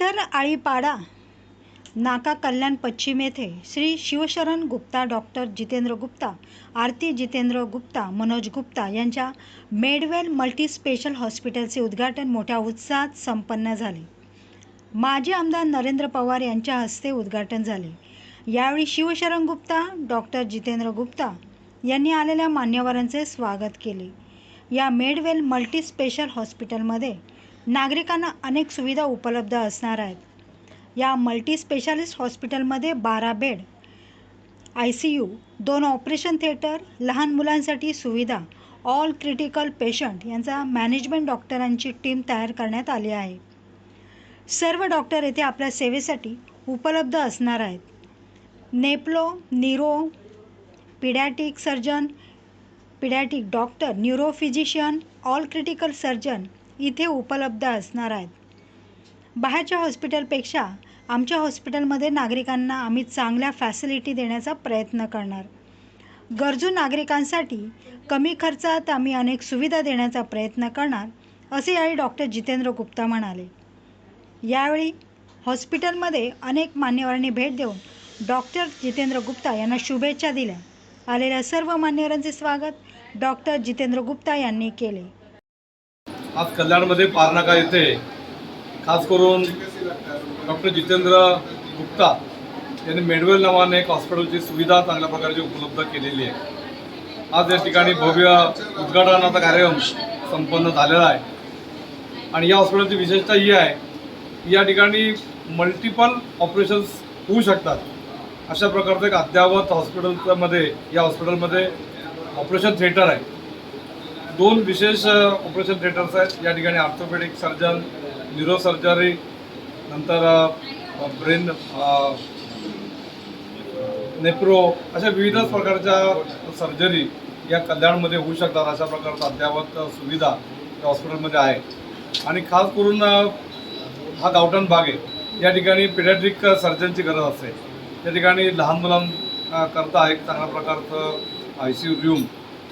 शहर आळीपाडा नाका कल्याण पश्चिम येथे श्री शिवशरण गुप्ता डॉक्टर जितेंद्र गुप्ता आरती जितेंद्र गुप्ता मनोज गुप्ता यांच्या मेडवेल मल्टीस्पेशल हॉस्पिटलचे उद्घाटन मोठ्या उत्साहात संपन्न झाले. माजी आमदार नरेंद्र पवार यांच्या हस्ते उद्घाटन झाले. यावेळी शिवशरण गुप्ता डॉक्टर जितेंद्र गुप्ता यांनी आलेल्या मान्यवरांचे स्वागत केले. या मेडवेल मल्टीस्पेशल हॉस्पिटलमध्ये नागरिकांना अनेक सुविधा उपलब्ध असणार आहेत. या मल्टी स्पेशालिस्ट हॉस्पिटलमध्ये बारा बेड आय सी यू दोन ऑपरेशन थिएटर लहान मुलांसाठी सुविधा ऑल क्रिटिकल पेशंट यांचा मॅनेजमेंट डॉक्टरांची टीम तयार करण्यात आली आहे. सर्व डॉक्टर येथे आपल्या सेवेसाठी उपलब्ध असणार आहेत. Nephro neuro paediatric surgeon paediatric doctor neurophysician all critical surgeon इथे उपलब्ध असणार आहेत. बाहेरच्या हॉस्पिटलपेक्षा आमच्या हॉस्पिटलमध्ये नागरिकांना आम्ही चांगल्या फॅसिलिटी देण्याचा प्रयत्न करणार. गरजू नागरिकांसाठी कमी खर्चात आम्ही अनेक सुविधा देण्याचा प्रयत्न करणार असे यावेळी डॉक्टर जितेंद्र गुप्ता म्हणाले. यावेळी हॉस्पिटलमध्ये अनेक मान्यवरांनी भेट देऊन डॉक्टर जितेंद्र गुप्ता यांना शुभेच्छा दिल्या. आलेल्या सर्व मान्यवरांचे स्वागत डॉक्टर जितेंद्र गुप्ता यांनी केले. आज कल्याणमध्ये पारनाका येथे खास करून डॉक्टर जितेंद्र गुप्ता यांनी मेडवेल नावाने एक हॉस्पिटलची सुविधा चांगल्या प्रकारची उपलब्ध केलेली आहे. आज या ठिकाणी भव्य उद्घाटनाचा कार्यक्रम संपन्न झालेला आहे. आणि या हॉस्पिटलची विशेषता ही आहे की या ठिकाणी मल्टिपल ऑपरेशन्स होऊ शकतात. अशा प्रकारचं एक अद्यावत हॉस्पिटलमध्ये या हॉस्पिटलमध्ये ऑपरेशन थिएटर आहे. दोन विशेष ऑपरेशन थिएटर्स आहेत. या ठिकाणी ऑर्थोपेडिक सर्जन न्यूरो सर्जरी नंतर ब्रेन नेप्रो अशा विविध प्रकारच्या सर्जरी या कल्याणमध्ये होऊ शकतात. अशा प्रकारचा अद्यावत सुविधा या हॉस्पिटलमध्ये आहे. आणि खास करून हा गावटन भाग आहे. या ठिकाणी पिडॅट्रिक सर्जनची गरज असते. या ठिकाणी लहान मुलां करता एक चांगल्या प्रकारचं आय सी यू रूम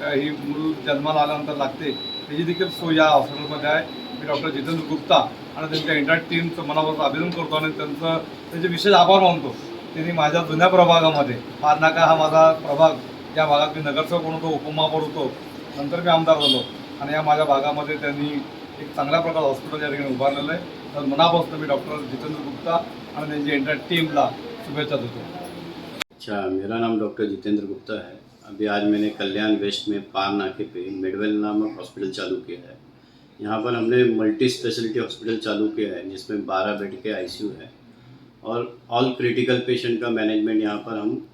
ही मूल जन्माला आल्यानंतर लागते. त्याची देखील सोय या हॉस्पिटलमध्ये आहे. मी डॉक्टर जितेंद्र गुप्ता आणि त्यांच्या इंटर टीमचं मनापासून अभिनंदन करतो आणि त्यांचं त्यांचे विशेष आभार मानतो. त्यांनी माझ्या जुन्या प्रभागामध्ये पारनाका हा माझा प्रभाग या भागात मी नगरसेवक म्हणून होतो उपमहापौर होतो. नंतर मी आमदार झालो. आणि या माझ्या भागामध्ये त्यांनी एक चांगल्या प्रकार हॉस्पिटल या ठिकाणी उभारलेलं आहे. तर मनापासून मी डॉक्टर जितेंद्र गुप्ता आणि त्यांच्या इंटर टीमला शुभेच्छा देतो. अच्छा मेरा नाम डॉक्टर जितेंद्र गुप्ता है. अभी आज मैंने कल्याण वेस्ट में पार नाके पे मेडवेल नामक हॉस्पिटल चालू किया है। यहाँ पर हमने मल्टी स्पेशलिटी हॉस्पिटल चालू किया है, जिसमें 12 बेड के आईसीयू है। और ऑल क्रिटिकल पेशेंट का मैनेजमेंट यहाँ पर हम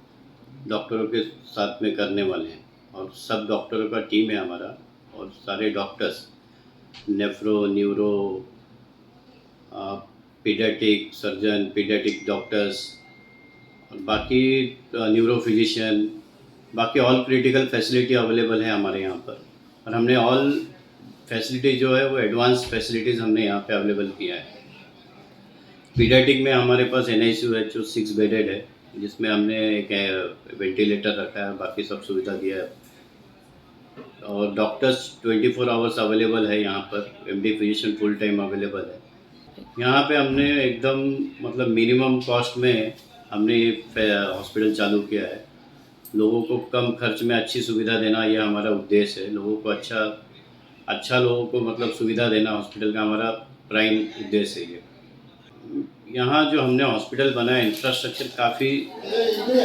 डॉक्टरों के साथ में करने वाले हैं। और सब डॉक्टरों का टीम है हमारा, और सारे doctors, nephro, neuro paediatric surgeon paediatric doctors, और बाकी न्यूरो फिजिशियन बाकी ऑल क्रिटिकल फैसिलिटी अवेलेबल है हमारे यहाँ पर। और हमने ऑल फैसिलिटी जो है, वो एडवांस फैसिलिटीज़ हमने यहाँ पे अवेलेबल किया है। पीडियाटिक में हमारे पास एन आई है जो सिक्स बेडेड है, जिसमें हमने एक वेंटिलेटर रखा है, बाकी सब सुविधा दिया है। और doctors twenty four hours available है यहाँ पर M D physician full time available है। यहाँ पे हमने एकदम मतलब मिनिमम कॉस्ट में हमने ये हॉस्पिटल चालू किया है। लोगों को कम खर्च में अच्छी सुविधा देना यह हमारा उद्देश्य है। लोगों को अच्छा अच्छा लोगों को मतलब सुविधा देना हॉस्पिटल का हमारा प्राइम उद्देश्य है ये। यहाँ जो हमने हॉस्पिटल बनाया इंफ्रास्ट्रक्चर काफ़ी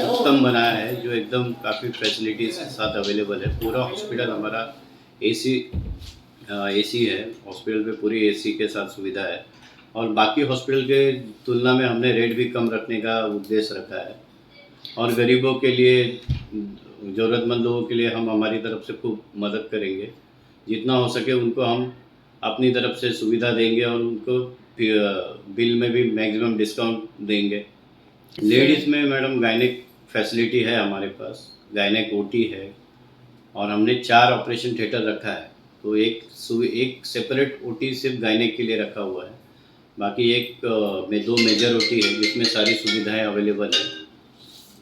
उत्तम बनाया है, जो एकदम काफ़ी फैसिलिटीज़ के साथ अवेलेबल है। पूरा हॉस्पिटल हमारा एसी एसी है। हॉस्पिटल में पूरी एसी के साथ सुविधा है। और बाकी हॉस्पिटल के तुलना में हमने रेट भी कम रखने का उद्देश्य रखा है। और गरीबों के लिए, ज़रूरतमंद लोगों के लिए हम हमारी तरफ़ से खूब मदद करेंगे। जितना हो सके उनको हम अपनी तरफ़ से सुविधा देंगे और उनको बिल में भी मैक्सिमम डिस्काउंट देंगे। लेडीज़ में मैडम गायनिक फैसिलिटी है हमारे पास, गायनिक ओटी है, और हमने चार ऑपरेशन थिएटर रखा है। तो एक एक सेपरेट ओटी सिर्फ़ गायनिक के लिए रखा हुआ है। बाकी एक में दो मेजर ओटी है जिसमें सारी सुविधाएँ अवेलेबल है।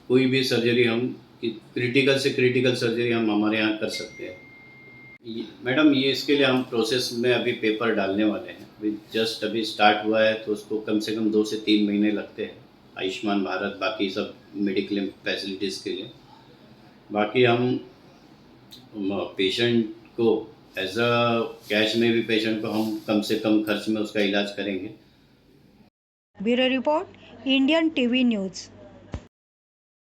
कोई भी सर्जरी हम क्रिटिकल से क्रिटिकल सर्जरी हम हमारे यहाँ कर सकते हैं। मैडम ये इसके लिए हम प्रोसेस में अभी पेपर डालने वाले हैं। अभी जस्ट अभी स्टार्ट हुआ है तो उसको कम से कम दो से तीन महीने लगते हैं। आयुष्मान भारत, बाकी सब मेडिक्लेम फैसिलिटीज़ के लिए। बाकी हम पेशेंट को एज अ कैश में भी पेशेंट को हम कम से कम खर्च में उसका इलाज करेंगे। Bureau report, Indian TV news.